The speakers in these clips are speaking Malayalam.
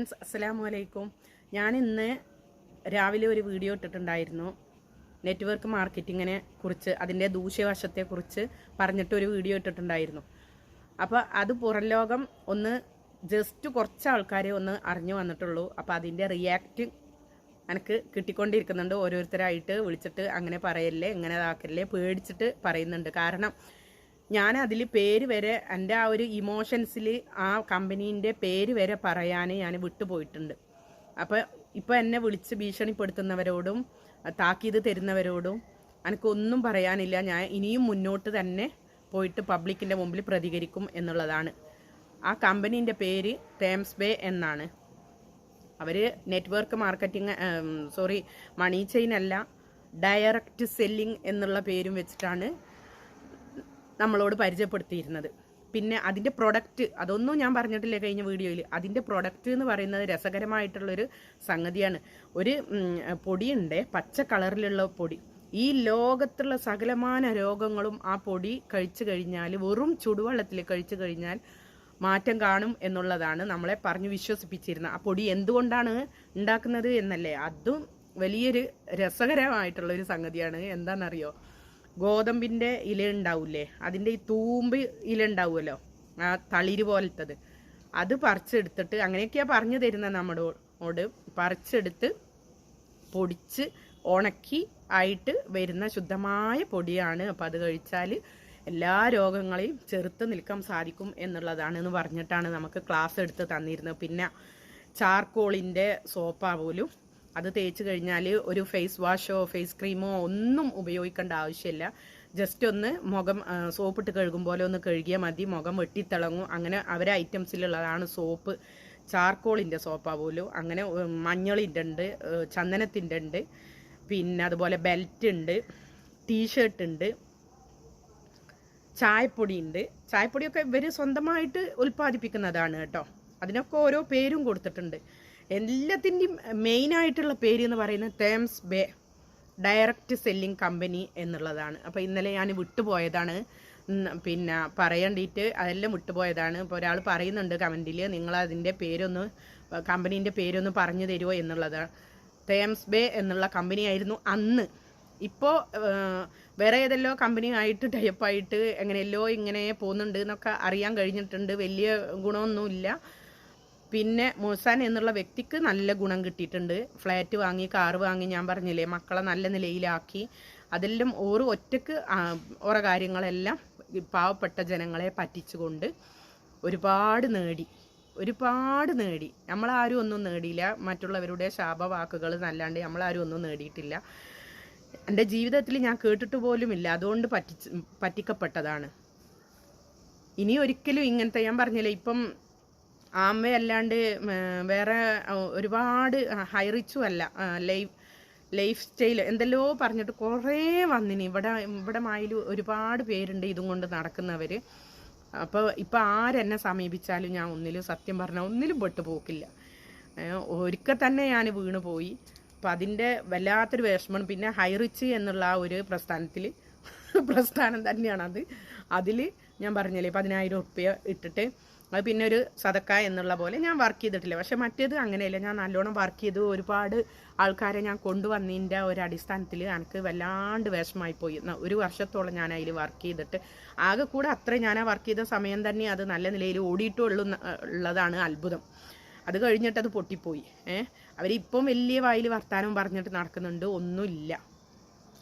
ഫ്രണ്ട്സ് അസ്സലാമു അലൈക്കും ഞാൻ ഇന്ന് രാവിലെ ഒരു വീഡിയോ ഇട്ടിട്ടുണ്ടായിരുന്നു. നെറ്റ്വർക്ക് മാർക്കറ്റിങ്ങിനെ കുറിച്ച് അതിന്റെ ദൂഷ്യവശത്തെക്കുറിച്ച് പറഞ്ഞിട്ടൊരു വീഡിയോ ഇട്ടിട്ടുണ്ടായിരുന്നു. അപ്പോൾ അത് പുറം ലോകം ഒന്ന് ജസ്റ്റ് കുറച്ച് ആൾക്കാരെ ഒന്ന് അറിഞ്ഞു വന്നിട്ടുള്ളൂ. അപ്പോൾ അതിന്റെ റിയാക്റ്റ് എനിക്ക് കിട്ടിക്കൊണ്ടിരിക്കുന്നുണ്ട്. ഓരോരുത്തരായിട്ട് വിളിച്ചിട്ട് അങ്ങനെ പറയല്ലേ ഇങ്ങനെ ഇതാക്കല്ലേ പേടിച്ചിട്ട് പറയുന്നുണ്ട്. കാരണം ഞാൻ അതിൽ പേര് വരെ എന്റെ ആ ഒരു ഇമോഷൻസിൽ ആ കമ്പനീന്റെ പേര് വരെ പറയാൻ ഞാൻ വിട്ടുപോയിട്ടുണ്ട്. അപ്പോൾ ഇപ്പോൾ എന്നെ വിളിച്ച് ഭീഷണിപ്പെടുത്തുന്നവരോടും താക്കീത് തരുന്നവരോടും എനിക്കൊന്നും പറയാനില്ല. ഞാൻ ഇനിയും മുന്നോട്ട് തന്നെ പോയിട്ട് പബ്ലിക്കിന്റെ മുമ്പിൽ പ്രതികരിക്കും എന്നുള്ളതാണ്. ആ കമ്പനീന്റെ പേര് തേംസ് ബേ എന്നാണ്. അവർ network marketing sorry money chain അല്ല ഡയറക്റ്റ് സെല്ലിംഗ് എന്നുള്ള പേരും വെച്ചിട്ടാണ് നമ്മളോട് പരിചയപ്പെടുത്തിയിരുന്നത്. പിന്നെ അതിന്റെ പ്രൊഡക്റ്റ് അതൊന്നും ഞാൻ പറഞ്ഞിട്ടില്ല കഴിഞ്ഞ വീഡിയോയിൽ അതിന്റെ പ്രൊഡക്റ്റ് എന്ന് പറയുന്നത് രസകരമായിട്ടുള്ളൊരു സംഗതിയാണ്. ഒരു പൊടിയുണ്ട്. പച്ച കളറിലുള്ള പൊടി. ഈ ലോകത്തുള്ള സകലമാന രോഗങ്ങളും ആ പൊടി കഴിച്ചു കഴിഞ്ഞാൽ വെറും ചുടുവെള്ളത്തിൽ കഴിച്ചു കഴിഞ്ഞാൽ മാറ്റം കാണും എന്നുള്ളതാണ് നമ്മളെ പറഞ്ഞു വിശ്വസിപ്പിച്ചിരുന്നത് ആ പൊടി എന്തുകൊണ്ടാണ് ഉണ്ടാക്കുന്നത് എന്നല്ലേ? അതും വലിയൊരു രസകരമായിട്ടുള്ളൊരു സംഗതിയാണ്. എന്താണെന്നറിയോ? ഗോതമ്പിന്റെ ഇല ഉണ്ടാവില്ലേ അതിന്റെ ഈ തൂമ്പ് ഇല ഉണ്ടാവുമല്ലോ? ആ തളിര് പോലത്തത്. അത് പറിച്ചെടുത്തിട്ട് അങ്ങനെയൊക്കെയാണ് പറഞ്ഞു തരുന്നത് നമ്മളോട് പറിച്ചെടുത്ത് പൊടിച്ച് ഉണക്കി ആയിട്ട് വരുന്ന ശുദ്ധമായ പൊടിയാണ്. അപ്പം അത് കഴിച്ചാൽ എല്ലാ രോഗങ്ങളെയും ചെറുത്ത് നിൽക്കാൻ സാധിക്കും എന്നുള്ളതാണ് എന്ന് പറഞ്ഞിട്ടാണ് നമുക്ക് ക്ലാസ് എടുത്ത് തന്നിരുന്നത്. പിന്നെ ചാർക്കോളിന്റെ സോപ്പാ പോലും അത് തേച്ച് കഴിഞ്ഞാൽ ഒരു ഫേസ് വാഷോ ഫേസ് ക്രീമോ ഒന്നും ഉപയോഗിക്കേണ്ട ആവശ്യമില്ല. ജസ്റ്റ് ഒന്ന് മുഖം സോപ്പിട്ട് കഴുകും പോലെ ഒന്ന് കഴുകിയാൽ മതി. മുഖം വെട്ടിത്തിളങ്ങും. അങ്ങനെ അവരെ ഐറ്റംസിലുള്ളതാണ് സോപ്പ്. ചാർക്കോളിന്റെ സോപ്പാവുമല്ലോ അങ്ങനെ മഞ്ഞളിന്റെ ഉണ്ട് ചന്ദനത്തിന്റെ ഉണ്ട്. പിന്നെ അതുപോലെ ബെൽറ്റ് ഉണ്ട് ടീഷർട്ട് ഉണ്ട് ചായപ്പൊടി ഉണ്ട്. ചായപ്പൊടിയൊക്കെ ഇവർ സ്വന്തമായിട്ട് ഉൽപ്പാദിപ്പിക്കുന്നതാണ് കേട്ടോ. അതിനൊക്കെ ഓരോ പേരും കൊടുത്തിട്ടുണ്ട്. എല്ലാത്തിന്റെയും മെയിനായിട്ടുള്ള പേര് എന്ന് പറയുന്നത് Thames Bay direct selling company എന്നുള്ളതാണ്. അപ്പോൾ ഇന്നലെ ഞാൻ വിട്ടുപോയതാണ്. പിന്നെ പറയേണ്ടിയിട്ട് അതെല്ലാം വിട്ടുപോയതാണ്. ഇപ്പോൾ ഒരാൾ പറയുന്നുണ്ട് കമന്റിൽ നിങ്ങൾ അതിന്റെ പേരൊന്ന് കമ്പനീന്റെ പേരൊന്ന് പറഞ്ഞു തരുമോ എന്നുള്ളതാണ് തേംസ് ബേ എന്നുള്ള കമ്പനിയായിരുന്നു അന്ന്. ഇപ്പോൾ വേറെ ഏതെല്ലോ കമ്പനിയായിട്ട് ടൈപ്പായിട്ട് എങ്ങനെയല്ലോ ഇങ്ങനെ പോകുന്നുണ്ട് എന്നൊക്കെ അറിയാൻ കഴിഞ്ഞിട്ടുണ്ട്. വലിയ ഗുണമൊന്നുമില്ല. പിന്നെ മുഹസാൻ എന്നുള്ള വ്യക്തിക്ക് നല്ല ഗുണം കിട്ടിയിട്ടുണ്ട്. ഫ്ലാറ്റ് വാങ്ങി കാറ് വാങ്ങി ഞാൻ പറഞ്ഞില്ലേ മക്കളെ നല്ല നിലയിലാക്കി. അതെല്ലാം ഓറ് ഒറ്റയ്ക്ക് ഓരോ കാര്യങ്ങളെല്ലാം പാവപ്പെട്ട ജനങ്ങളെ പറ്റിച്ചുകൊണ്ട് ഒരുപാട് നേടി. ഒരുപാട് നേടി. നമ്മളാരും ഒന്നും നേടിയില്ല. മറ്റുള്ളവരുടെ ശാപവാക്കുകൾ നല്ലാണ്ട് നമ്മളാരും ഒന്നും നേടിയിട്ടില്ല. എന്റെ ജീവിതത്തിൽ ഞാൻ കേട്ടിട്ട് പോലും ഇല്ല. അതുകൊണ്ട് പറ്റിച്ച് പറ്റിക്കപ്പെട്ടതാണ്. ഇനി ഒരിക്കലും ഇങ്ങനത്തെ ഞാൻ പറഞ്ഞില്ലേ ഇപ്പം ആമ്മയല്ലാണ്ട് അല്ലാണ്ട് വേറെ ഒരുപാട് ഹൈ റിച്ചും അല്ല ലൈഫ് ലൈഫ് സ്റ്റൈൽ എന്തെല്ലോ പറഞ്ഞിട്ട് കുറേ വന്നിന്. ഇവിടെ ഇവിടെ മായിൽ ഒരുപാട് പേരുണ്ട് ഇതും കൊണ്ട് നടക്കുന്നവർ അപ്പോൾ ഇപ്പോൾ ആരെന്നെ സമീപിച്ചാലും ഞാൻ ഒന്നിലും സത്യം പറഞ്ഞാൽ ഒന്നിലും പെട്ടു പോക്കില്ല. ഒരിക്കൽ തന്നെ ഞാൻ വീണ് പോയി. അപ്പം അതിന്റെ വല്ലാത്തൊരു വിഷമം. പിന്നെ ഹൈറിച്ച് എന്നുള്ള ആ ഒരു പ്രസ്ഥാനത്തിൽ പ്രസ്ഥാനം തന്നെയാണ് അത് അതിൽ ഞാൻ പറഞ്ഞില്ലേ പതിനായിരം ഉറുപ്പ്യ ഇട്ടിട്ട് അത് പിന്നെ ഒരു സതക്ക എന്നുള്ള പോലെ ഞാൻ വർക്ക് ചെയ്തിട്ടില്ല. പക്ഷെ മറ്റേത് അങ്ങനെയല്ല. ഞാൻ നല്ലോണം വർക്ക് ചെയ്തു ഒരുപാട് ആൾക്കാരെ ഞാൻ കൊണ്ടുവന്നതിന്റെ ഒരു അടിസ്ഥാനത്തിൽ എനിക്ക് വല്ലാണ്ട് വിഷമായി പോയി. ഒരു വർഷത്തോളം ഞാൻ അതിൽ വർക്ക് ചെയ്തിട്ട്. ആകെ കൂടെ അത്ര ഞാൻ ആ വർക്ക് ചെയ്ത സമയം തന്നെ അത് നല്ല നിലയിൽ ഓടിയിട്ടുള്ളൂ ഉള്ളതാണ് അത്ഭുതം. അത് കഴിഞ്ഞിട്ട് അത് പൊട്ടിപ്പോയി. ഏഹ് അവരിപ്പം വലിയ വായിൽ വർത്താനം പറഞ്ഞിട്ട് നടക്കുന്നുണ്ട്. ഒന്നുമില്ല.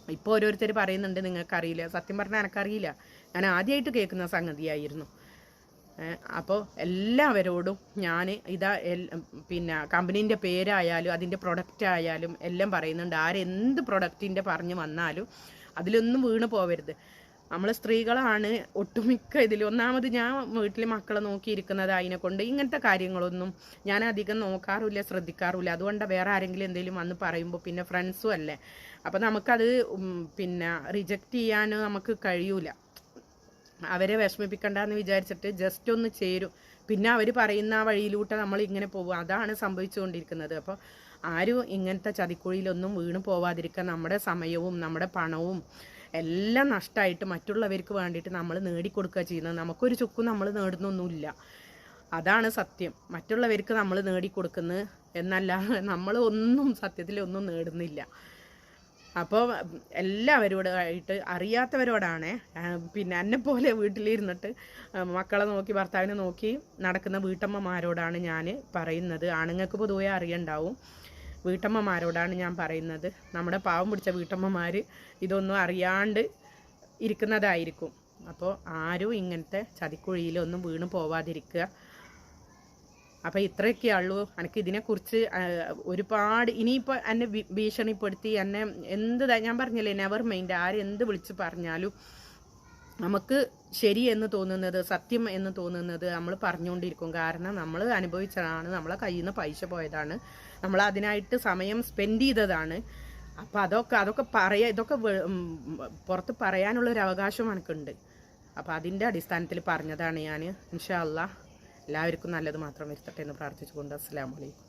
ഇപ്പോൾ ഓരോരുത്തർ പറയുന്നുണ്ട് നിങ്ങൾക്കറിയില്ല. സത്യം പറഞ്ഞാൽ എനിക്കറിയില്ല. ഞാൻ ആദ്യമായിട്ട് കേൾക്കുന്ന സംഗതിയായിരുന്നു. അപ്പോൾ എല്ലാവരോടും ഞാൻ ഇതാ പിന്നെ കമ്പനീന്റെ പേരായാലും അതിന്റെ പ്രൊഡക്റ്റ് ആയാലും എല്ലാം പറയുന്നുണ്ട്. ആരെന്ത് പ്രൊഡക്റ്റിന്റെ പറഞ്ഞ് വന്നാലും അതിലൊന്നും വീണ് പോവരുത്. നമ്മൾ സ്ത്രീകളാണ് ഒട്ടുമിക്ക ഇതിൽ ഒന്നാമത് ഞാൻ വീട്ടിൽ മക്കളെ നോക്കിയിരിക്കുന്നത് അതിനെ കൊണ്ട് ഇങ്ങനത്തെ കാര്യങ്ങളൊന്നും ഞാൻ അധികം നോക്കാറില്ല ശ്രദ്ധിക്കാറില്ല. അതുകൊണ്ട് വേറെ ആരെങ്കിലും എന്തെങ്കിലും വന്ന് പറയുമ്പോൾ പിന്നെ ഫ്രണ്ട്സും അല്ലേ? അപ്പം നമുക്കത് പിന്നെ റിജക്റ്റ് ചെയ്യാൻ നമുക്ക് കഴിയൂല. അവരെ വിഷമിപ്പിക്കണ്ടെന്ന് വിചാരിച്ചിട്ട് ജസ്റ്റ് ഒന്ന് ചേരും. പിന്നെ അവർ പറയുന്ന ആ വഴിയിലൂടെ നമ്മൾ ഇങ്ങനെ പോകും. അതാണ് സംഭവിച്ചുകൊണ്ടിരിക്കുന്നത്. അപ്പോൾ ആരും ഇങ്ങനത്തെ ചതിക്കുഴിയിലൊന്നും വീണ് പോവാതിരിക്കുക നമ്മുടെ സമയവും നമ്മുടെ പണവും എല്ലാം നഷ്ടമായിട്ട് മറ്റുള്ളവർക്ക് വേണ്ടിയിട്ട് നമ്മൾ നേടിക്കൊടുക്കുക ചെയ്യുന്നത്. നമുക്കൊരു ചുക്കും നമ്മൾ നേടുന്നൊന്നുമില്ല. അതാണ് സത്യം. മറ്റുള്ളവർക്ക് നമ്മൾ നേടിക്കൊടുക്കുന്നത് എന്നല്ല. നമ്മൾ ഒന്നും സത്യത്തിൽ ഒന്നും നേടുന്നില്ല. അപ്പോൾ എല്ലാവരോടായിട്ട് അറിയാത്തവരോടാണ് പിന്നെ എന്നെ പോലെ വീട്ടിലിരുന്നിട്ട് മക്കളെ നോക്കി ഭർത്താവിനെ നോക്കി നടക്കുന്ന വീട്ടമ്മമാരോടാണ് ഞാൻ പറയുന്നത്. ആണുങ്ങൾക്ക് പൊതുവേ അറിയണ്ടാവും. വീട്ടമ്മമാരോടാണ് ഞാൻ പറയുന്നത്. നമ്മുടെ പാവം പിടിച്ച വീട്ടമ്മമാർ ഇതൊന്നും അറിയാണ്ട് ഇരിക്കുന്നതായിരിക്കും. അപ്പോൾ ആരും ഇങ്ങനത്തെ ചതിക്കുഴിയിലൊന്നും വീണ് പോവാതിരിക്കുക. അപ്പോൾ ഇത്രയൊക്കെ ഉള്ളൂ. എനിക്ക് ഇതിനെക്കുറിച്ച് ഒരുപാട് ഇനിയിപ്പോൾ എന്നെ ഭീഷണിപ്പെടുത്തി എന്നെ എന്ത് ഞാൻ പറഞ്ഞില്ലേ നെവർ മൈൻഡ് ആരെന്ത് വിളിച്ച് പറഞ്ഞാലും നമുക്ക് ശരി എന്ന് തോന്നുന്നത് സത്യം എന്ന് തോന്നുന്നത് നമ്മൾ പറഞ്ഞുകൊണ്ടിരിക്കും. കാരണം നമ്മൾ അനുഭവിച്ചതാണ് നമ്മളെ കയ്യിൽ നിന്ന് പൈസ പോയതാണ് നമ്മൾ അതിനായിട്ട് സമയം സ്പെൻഡ് ചെയ്തതാണ്. അപ്പോൾ അതൊക്കെ അതൊക്കെ പറയാ ഇതൊക്കെ പുറത്ത് പറയാനുള്ള ഒരു അവകാശം എനിക്കുണ്ട്. അപ്പോൾ അതിന്റെ അടിസ്ഥാനത്തിൽ പറഞ്ഞതാണ് ഞാൻ ഇൻഷാ അല്ലാ എല്ലാവർക്കും നല്ലത് മാത്രം വരുത്തട്ടെ എന്ന് പ്രാർത്ഥിച്ചുകൊണ്ട് അസ്സാം വലൈക്കും